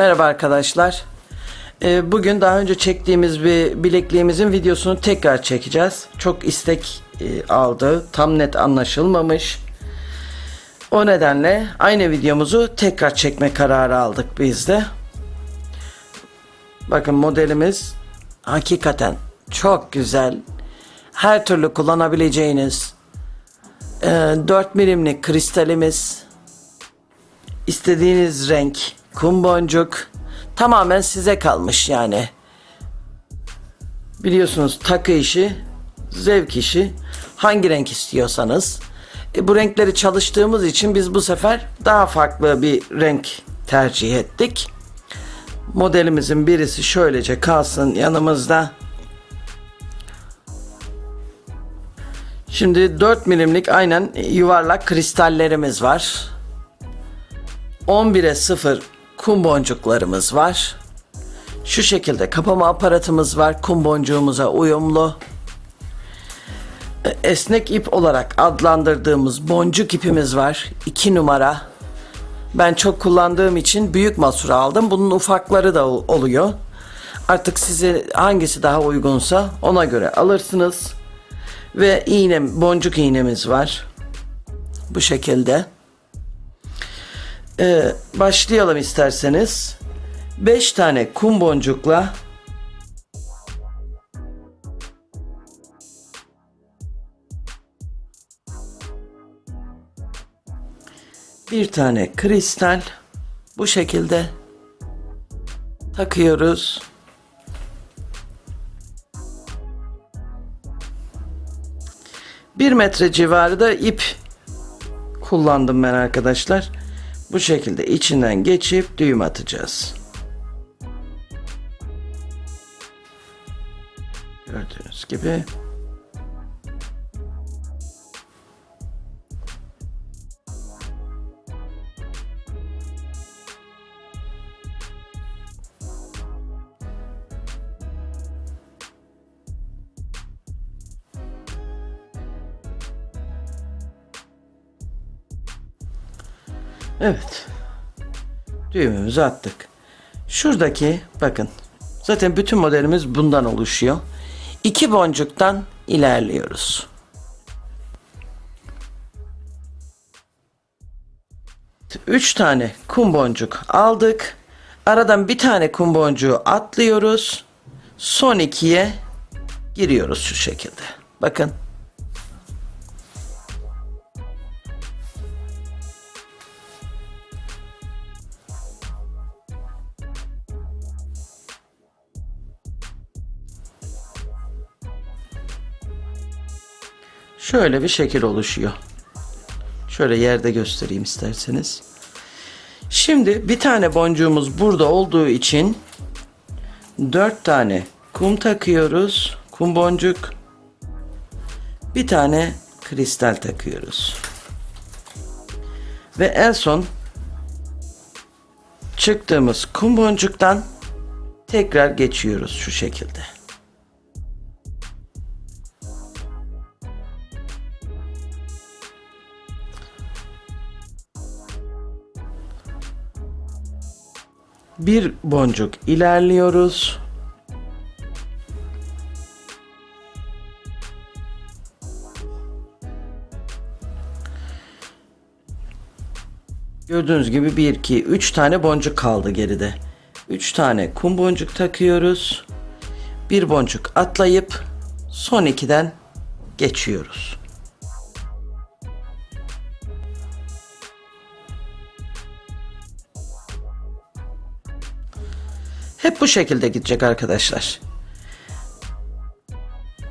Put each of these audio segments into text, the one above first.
Merhaba arkadaşlar. Ee, Bugün daha önce çektiğimiz bir bilekliğimizin videosunu tekrar çekeceğiz. Çok istek e, aldı. Tam net anlaşılmamış. O nedenle aynı videomuzu tekrar çekme kararı aldık biz de. Bakın modelimiz hakikaten çok güzel. Her türlü kullanabileceğiniz e, 4 milimlik kristalimiz istediğiniz renk, kum boncuk tamamen size kalmış yani. Biliyorsunuz takı işi, zevk işi. Hangi renk istiyorsanız. E, bu renkleri çalıştığımız için biz bu sefer daha farklı bir renk tercih ettik. Modelimizin birisi şöylece kalsın yanımızda. Şimdi 4 milimlik aynen yuvarlak kristallerimiz var. 11'e 0 kum boncuklarımız var. Şu şekilde kapama aparatımız var. Kum boncuğumuza uyumlu. Esnek ip olarak adlandırdığımız boncuk ipimiz var. 2 numara. Ben çok kullandığım için büyük masura aldım. Bunun ufakları da ol- oluyor. Artık size hangisi daha uygunsa ona göre alırsınız. Ve iğne, boncuk iğnemiz var. Bu şekilde. Ee, başlayalım isterseniz. 5 tane kum boncukla bir tane kristal bu şekilde takıyoruz. Bir metre civarı da ip kullandım ben arkadaşlar. Bu şekilde içinden geçip düğüm atacağız. Gördüğünüz gibi. Evet. Düğümümüzü attık. Şuradaki bakın. Zaten bütün modelimiz bundan oluşuyor. İki boncuktan ilerliyoruz. Üç tane kum boncuk aldık. Aradan bir tane kum boncuğu atlıyoruz. Son ikiye giriyoruz şu şekilde. Bakın. Şöyle bir şekil oluşuyor. Şöyle yerde göstereyim isterseniz. Şimdi bir tane boncuğumuz burada olduğu için dört tane kum takıyoruz. Kum boncuk. Bir tane kristal takıyoruz. Ve en son çıktığımız kum boncuktan tekrar geçiyoruz şu şekilde. Bir boncuk ilerliyoruz. Gördüğünüz gibi 1 2 3 tane boncuk kaldı geride. 3 tane kum boncuk takıyoruz. Bir boncuk atlayıp son 2'den geçiyoruz. Hep bu şekilde gidecek arkadaşlar.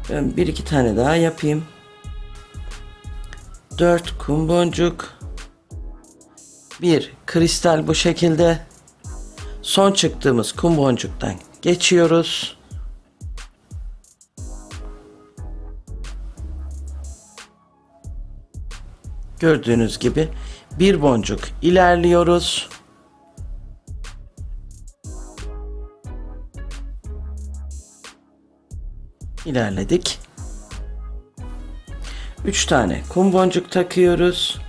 Ben bir iki tane daha yapayım. Dört kum boncuk. Bir kristal bu şekilde. Son çıktığımız kum boncuktan geçiyoruz. Gördüğünüz gibi bir boncuk ilerliyoruz. İlerledik. 3 tane kum boncuk takıyoruz.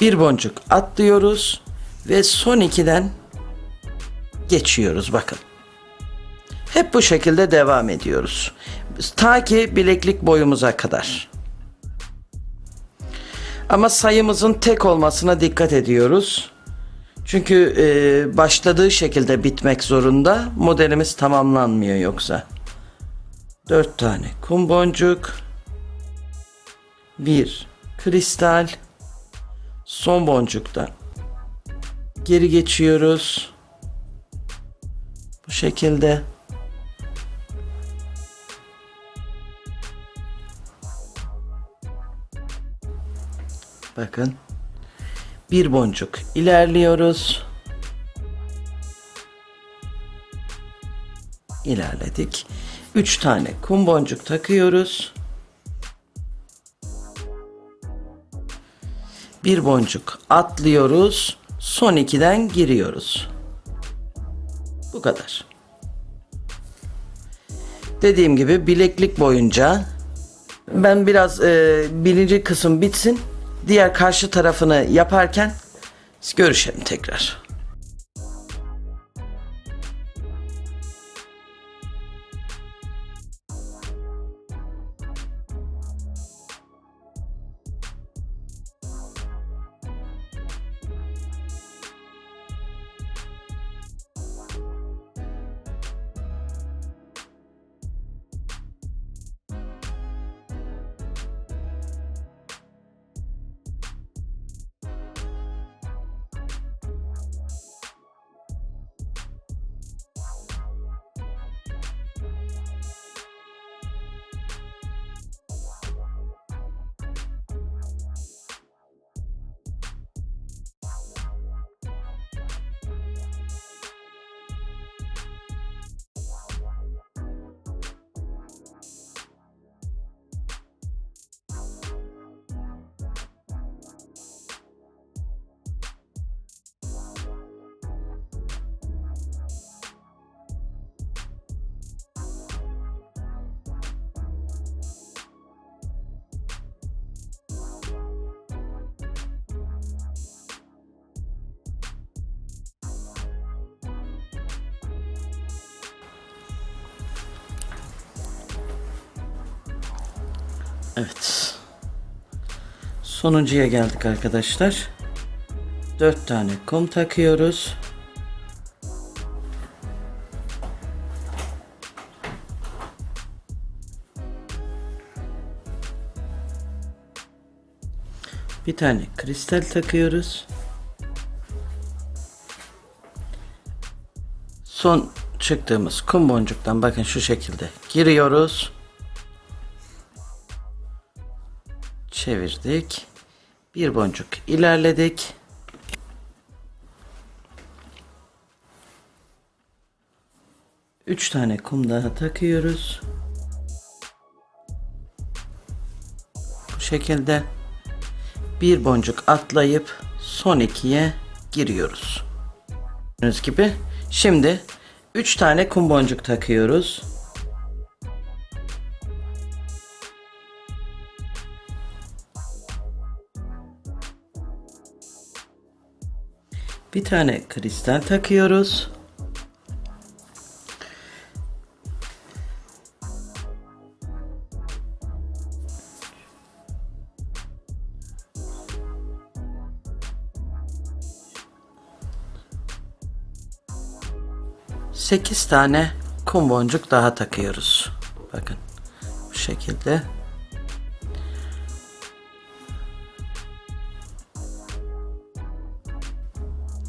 Bir boncuk atlıyoruz ve son ikiden geçiyoruz bakın. Hep bu şekilde devam ediyoruz. Ta ki bileklik boyumuza kadar. Ama sayımızın tek olmasına dikkat ediyoruz. Çünkü e, başladığı şekilde bitmek zorunda. Modelimiz tamamlanmıyor yoksa. Dört tane kum boncuk. Bir kristal. Son boncukta geri geçiyoruz. Bu şekilde. Bakın. Bir boncuk ilerliyoruz. İlerledik. Üç tane kum boncuk takıyoruz. Bir boncuk atlıyoruz. Son ikiden giriyoruz. Bu kadar. Dediğim gibi bileklik boyunca ben biraz e, birinci kısım bitsin. Diğer karşı tarafını yaparken görüşelim tekrar. Evet. Sonuncuya geldik arkadaşlar. Dört tane kum takıyoruz. Bir tane kristal takıyoruz. Son çıktığımız kum boncuktan bakın şu şekilde giriyoruz. Çevirdik. Bir boncuk ilerledik. Üç tane kum daha takıyoruz. Bu şekilde bir boncuk atlayıp son ikiye giriyoruz. Gördüğünüz gibi şimdi üç tane kum boncuk takıyoruz. Bir tane kristal takıyoruz. Sekiz tane kum boncuk daha takıyoruz. Bakın bu şekilde.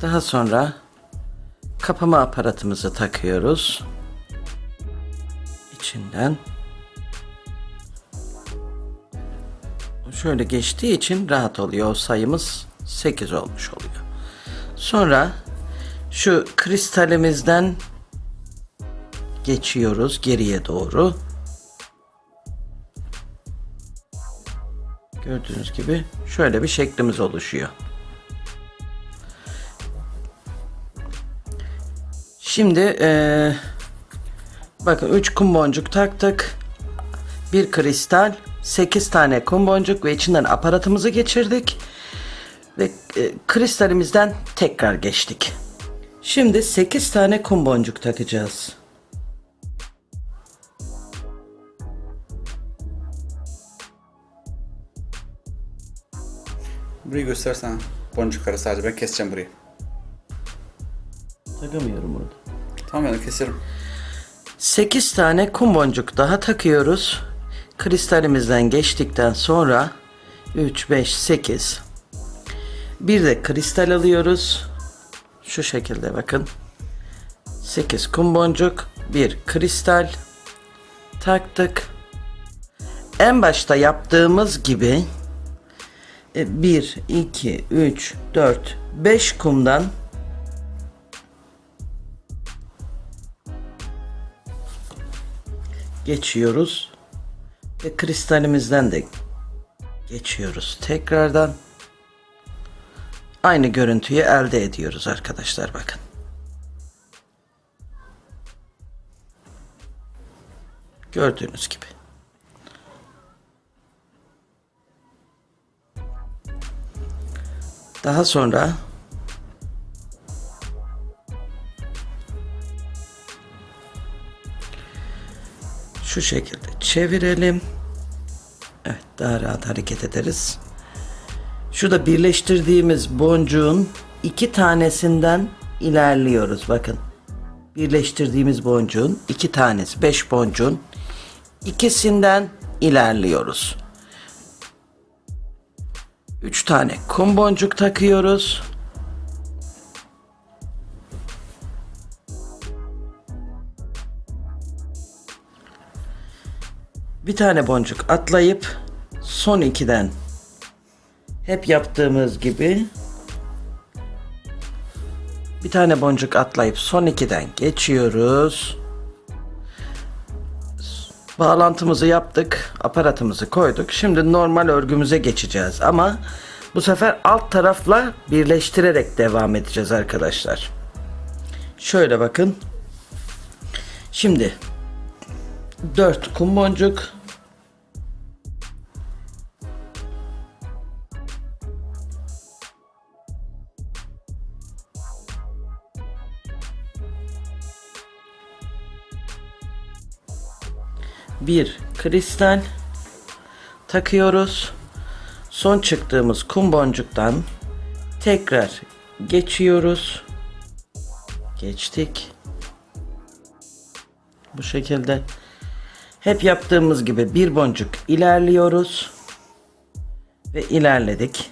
Daha sonra kapama aparatımızı takıyoruz. İçinden. Şöyle geçtiği için rahat oluyor. Sayımız 8 olmuş oluyor. Sonra şu kristalimizden geçiyoruz geriye doğru. Gördüğünüz gibi şöyle bir şeklimiz oluşuyor. Şimdi eee bakın 3 kum boncuk taktık. Bir kristal, 8 tane kum boncuk ve içinden aparatımızı geçirdik. ve e, kristalimizden tekrar geçtik. Şimdi 8 tane kum boncuk takacağız. Burayı göstersene. Boncukları sadece ben keseceğim burayı. Takamıyorum burada. Tamam yani keserim. 8 tane kum boncuk daha takıyoruz. Kristalimizden geçtikten sonra 3, 5, 8. Bir de kristal alıyoruz. Şu şekilde bakın. 8 kum boncuk, bir kristal taktık. En başta yaptığımız gibi 1, 2, 3, 4, 5 kumdan geçiyoruz ve kristalimizden de geçiyoruz tekrardan. Aynı görüntüyü elde ediyoruz arkadaşlar bakın. Gördüğünüz gibi. Daha sonra şu şekilde çevirelim. Evet daha rahat hareket ederiz. Şurada birleştirdiğimiz boncuğun iki tanesinden ilerliyoruz. Bakın. Birleştirdiğimiz boncuğun iki tanesi, beş boncuğun ikisinden ilerliyoruz. Üç tane kum boncuk takıyoruz. Bir tane boncuk atlayıp son ikiden hep yaptığımız gibi bir tane boncuk atlayıp son ikiden geçiyoruz. Bağlantımızı yaptık, aparatımızı koyduk. Şimdi normal örgümüze geçeceğiz ama bu sefer alt tarafla birleştirerek devam edeceğiz arkadaşlar. Şöyle bakın. Şimdi 4 kum boncuk bir kristal takıyoruz. Son çıktığımız kum boncuktan tekrar geçiyoruz. Geçtik. Bu şekilde hep yaptığımız gibi bir boncuk ilerliyoruz ve ilerledik.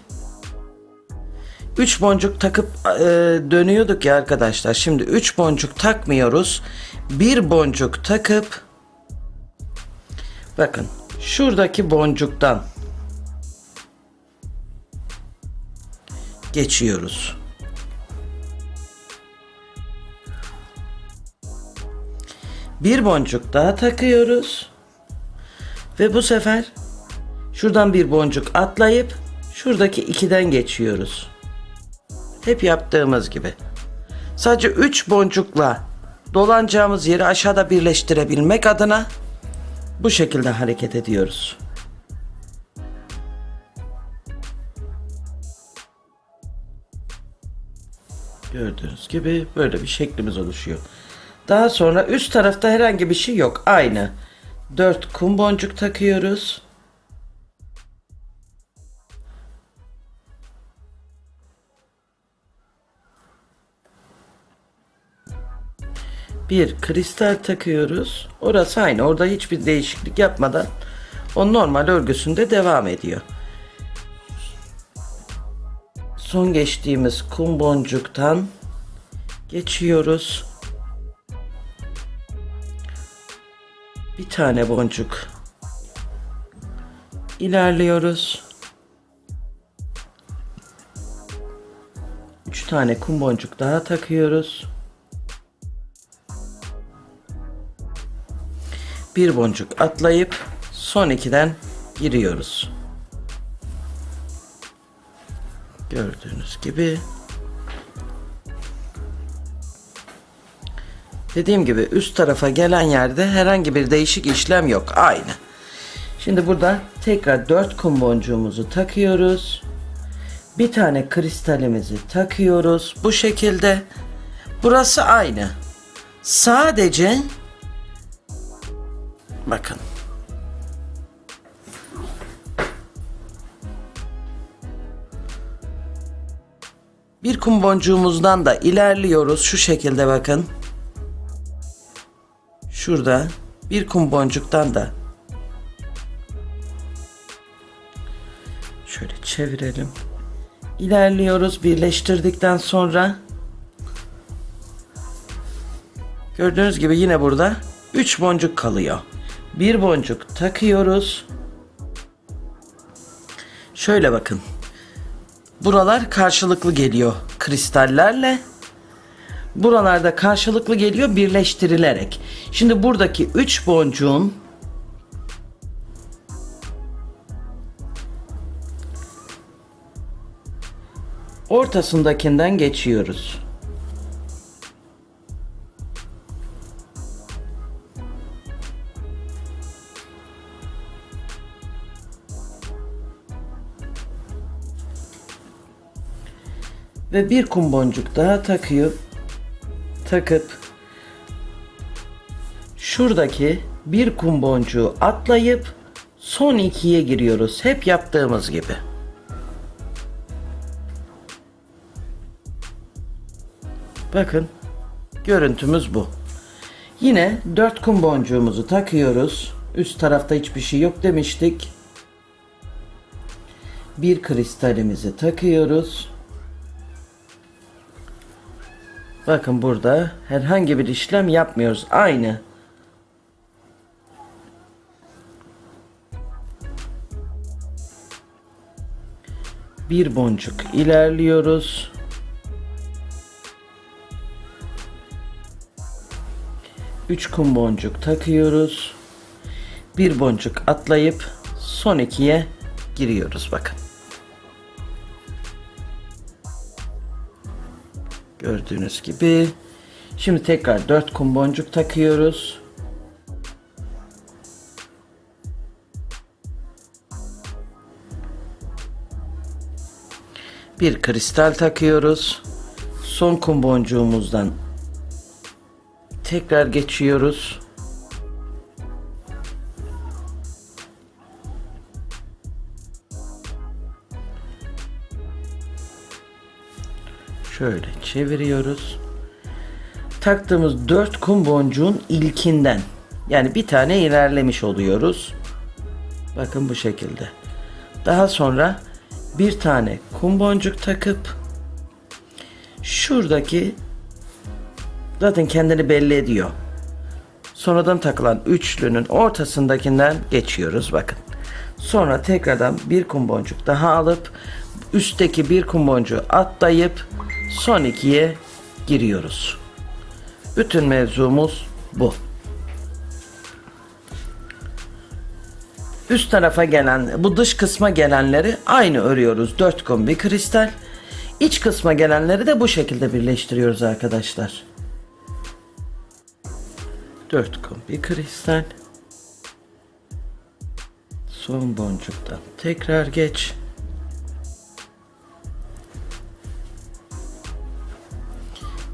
3 boncuk takıp e, dönüyorduk ya arkadaşlar. Şimdi 3 boncuk takmıyoruz. Bir boncuk takıp bakın şuradaki boncuktan geçiyoruz. Bir boncuk daha takıyoruz. Ve bu sefer şuradan bir boncuk atlayıp şuradaki ikiden geçiyoruz. Hep yaptığımız gibi. Sadece 3 boncukla dolanacağımız yeri aşağıda birleştirebilmek adına bu şekilde hareket ediyoruz. Gördüğünüz gibi böyle bir şeklimiz oluşuyor. Daha sonra üst tarafta herhangi bir şey yok. Aynı. 4 kum boncuk takıyoruz. Bir kristal takıyoruz. Orası aynı. Orada hiçbir değişiklik yapmadan o normal örgüsünde devam ediyor. Son geçtiğimiz kum boncuktan geçiyoruz. Bir tane boncuk ilerliyoruz. Üç tane kum boncuk daha takıyoruz. Bir boncuk atlayıp son ikiden giriyoruz. Gördüğünüz gibi Dediğim gibi üst tarafa gelen yerde herhangi bir değişik işlem yok. Aynı. Şimdi burada tekrar 4 kum boncuğumuzu takıyoruz. Bir tane kristalimizi takıyoruz. Bu şekilde. Burası aynı. Sadece bakın. Bir kum boncuğumuzdan da ilerliyoruz. Şu şekilde bakın. Şurada bir kum boncuktan da şöyle çevirelim. İlerliyoruz birleştirdikten sonra gördüğünüz gibi yine burada 3 boncuk kalıyor. Bir boncuk takıyoruz. Şöyle bakın. Buralar karşılıklı geliyor kristallerle. Buralarda karşılıklı geliyor birleştirilerek. Şimdi buradaki 3 boncuğun ortasındakinden geçiyoruz. Ve bir kum boncuk daha takıyor. Takıp şuradaki bir kum boncuğu atlayıp son ikiye giriyoruz. Hep yaptığımız gibi. Bakın görüntümüz bu. Yine dört kum boncuğumuzu takıyoruz. Üst tarafta hiçbir şey yok demiştik. Bir kristalimizi takıyoruz. Bakın burada herhangi bir işlem yapmıyoruz. Aynı. Bir boncuk ilerliyoruz. Üç kum boncuk takıyoruz. Bir boncuk atlayıp son ikiye giriyoruz bakın. Gördüğünüz gibi. Şimdi tekrar 4 kum boncuk takıyoruz. Bir kristal takıyoruz. Son kum boncuğumuzdan tekrar geçiyoruz. Şöyle çeviriyoruz. Taktığımız 4 kum boncuğun ilkinden yani bir tane ilerlemiş oluyoruz. Bakın bu şekilde. Daha sonra bir tane kum boncuk takıp şuradaki zaten kendini belli ediyor. Sonradan takılan üçlünün ortasındakinden geçiyoruz bakın. Sonra tekrardan bir kum boncuk daha alıp üstteki bir kum boncuğu atlayıp son ikiye giriyoruz. Bütün mevzumuz bu. Üst tarafa gelen, bu dış kısma gelenleri aynı örüyoruz. Dört kum bir kristal. İç kısma gelenleri de bu şekilde birleştiriyoruz arkadaşlar. Dört kum bir kristal. Son boncuktan tekrar geç.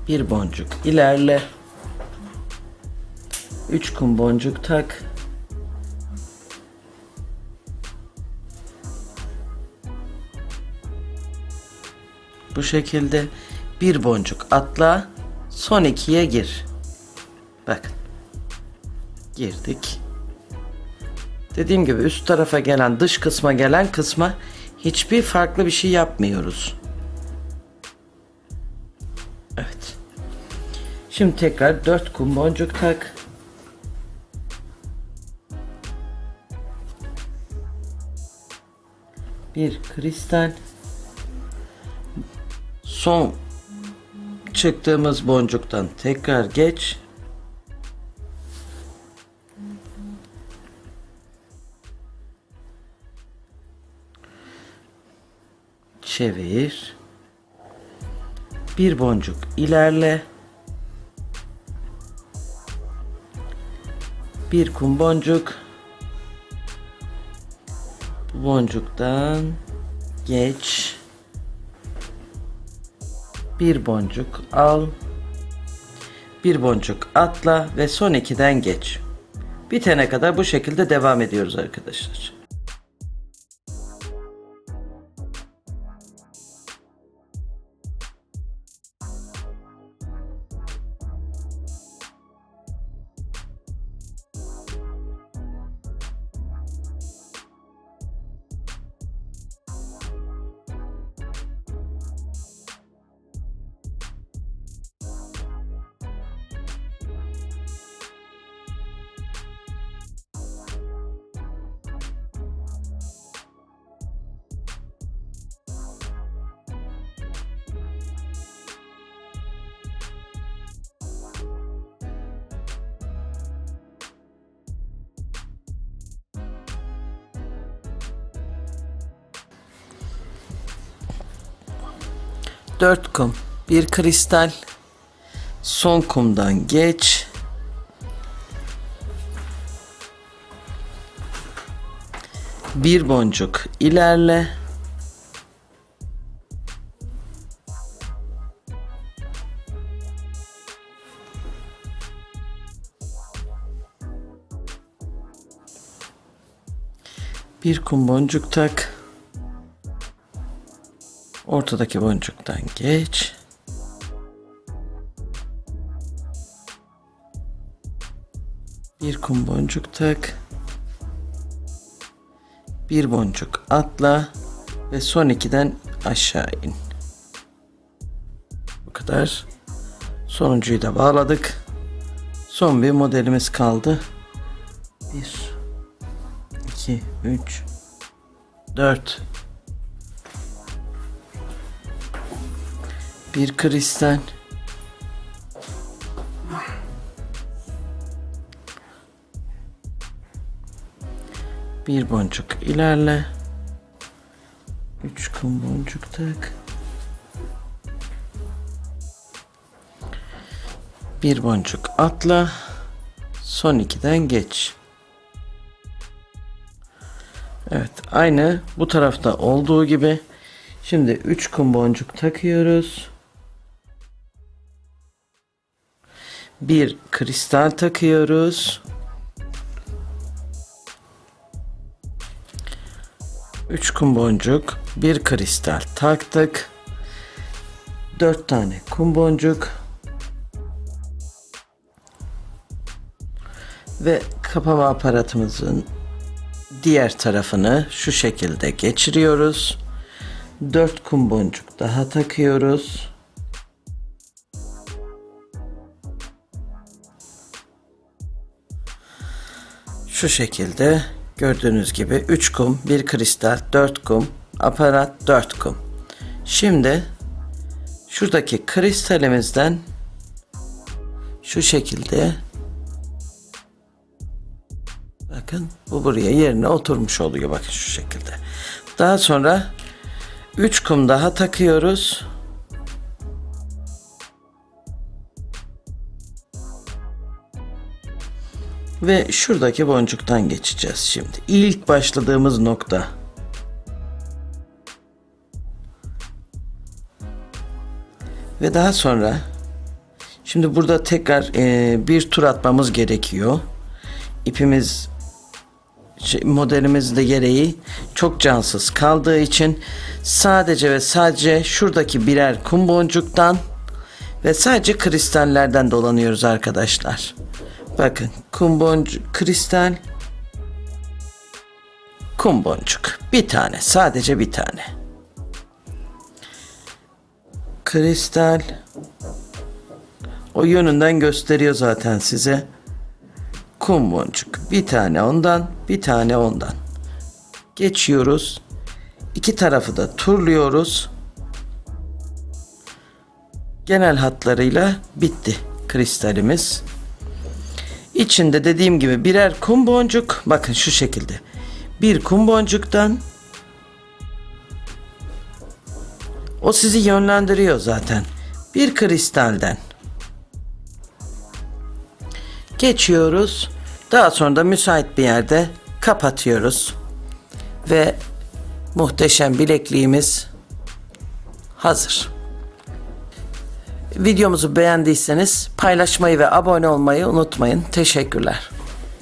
Bir boncuk ilerle. Üç kum boncuk tak. Bu şekilde bir boncuk atla. Son ikiye gir. Bakın. Girdik. Dediğim gibi üst tarafa gelen dış kısma gelen kısma hiçbir farklı bir şey yapmıyoruz. Şimdi tekrar 4 kum boncuk tak. Bir kristal. Son çıktığımız boncuktan tekrar geç. Çevir. Bir boncuk ilerle. bir kum boncuk. Bu boncuktan geç. Bir boncuk al. Bir boncuk atla ve son ikiden geç. Bitene kadar bu şekilde devam ediyoruz arkadaşlar. Dört kum, bir kristal, son kumdan geç. Bir boncuk ilerle. Bir kum boncuk tak. Ortadaki boncuktan geç. Bir kum boncuk tak. Bir boncuk atla ve son ikiden aşağı in. Bu kadar. Sonuncuyu da bağladık. Son bir modelimiz kaldı. Bir, iki, üç, dört, Bir kristal. Bir boncuk ilerle. Üç kum boncuk tak. Bir boncuk atla. Son ikiden geç. Evet aynı bu tarafta olduğu gibi. Şimdi 3 kum boncuk takıyoruz. Bir kristal takıyoruz. Üç kum boncuk, bir kristal taktık. Dört tane kum boncuk. Ve kapama aparatımızın diğer tarafını şu şekilde geçiriyoruz. Dört kum boncuk daha takıyoruz. Şu şekilde gördüğünüz gibi 3 kum, 1 kristal, 4 kum, aparat 4 kum. Şimdi şuradaki kristalimizden şu şekilde bakın bu buraya yerine oturmuş oluyor bakın şu şekilde. Daha sonra 3 kum daha takıyoruz. Ve şuradaki boncuktan geçeceğiz şimdi. İlk başladığımız nokta. Ve daha sonra şimdi burada tekrar e, bir tur atmamız gerekiyor. İpimiz şey, modelimiz de gereği çok cansız kaldığı için sadece ve sadece şuradaki birer kum boncuktan ve sadece kristallerden dolanıyoruz arkadaşlar. Bakın kum boncuk, kristal, kum boncuk. Bir tane, sadece bir tane. Kristal. O yönünden gösteriyor zaten size. Kum boncuk. Bir tane ondan, bir tane ondan. Geçiyoruz. İki tarafı da turluyoruz. Genel hatlarıyla bitti kristalimiz. İçinde dediğim gibi birer kum boncuk. Bakın şu şekilde. Bir kum boncuktan o sizi yönlendiriyor zaten. Bir kristalden geçiyoruz. Daha sonra da müsait bir yerde kapatıyoruz. Ve muhteşem bilekliğimiz hazır. Videomuzu beğendiyseniz paylaşmayı ve abone olmayı unutmayın. Teşekkürler.